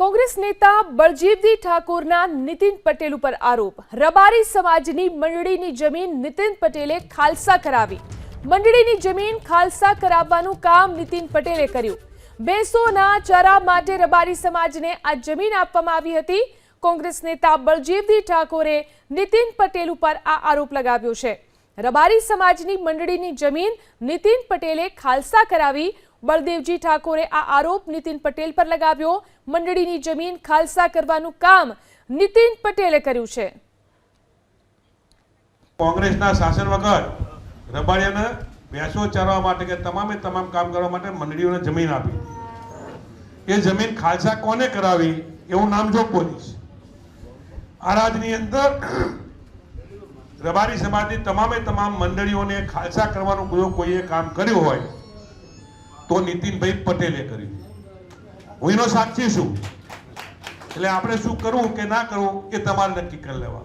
કોંગ્રેસ નેતા બળજીવજી ઠાકોરના નીતિન પટેલ ઉપર આરોપ. રબારી સમાજની મંડળીની જમીન નીતિન પટેલે ખાલસા કરાવી. મંડળીની જમીન ખાલસા કરાવવાનું કામ નીતિન પટેલે કર્યું. બેસોના ચારા માટે રબારી સમાજને આ જમીન આપવામાં આવી હતી. કોંગ્રેસ નેતા બળજીવજી ઠાકોરે નીતિન પટેલ ઉપર આ આરોપ લગાવ્યો છે. રબારી સમાજની મંડળીની જમીન નીતિન પટેલે ખાલસા કરાવી. બળદેવજી ઠાકોરે આ આરોપ નીતિન પટેલ પર લગાવ્યો. મંડળીની જમીન ખાલસા કરવાનું કામ નીતિન પટેલે કર્યું છે. કોંગ્રેસના શાસન વગર રબાડિયાને ભેંસો ચરવા માટે કે તમામે તમામ કામ કરવા માટે મંડળીઓને જમીન આપી. એ જમીન ખાલસા કોને કરાવી એવું નામ જો પોલીસ. આ રાજની અંદર રબારી સમાજની તમામે તમામ મંડળીઓને ખાલસા કરવાનું જો કોઈએ કામ કર્યું હોય તો નીતિનભાઈ પટેલે કર્યું હું એનો સાક્ષી છું. એટલે આપણે શું કરવું કે ના કરવું એ તમારે નક્કી કરી લેવા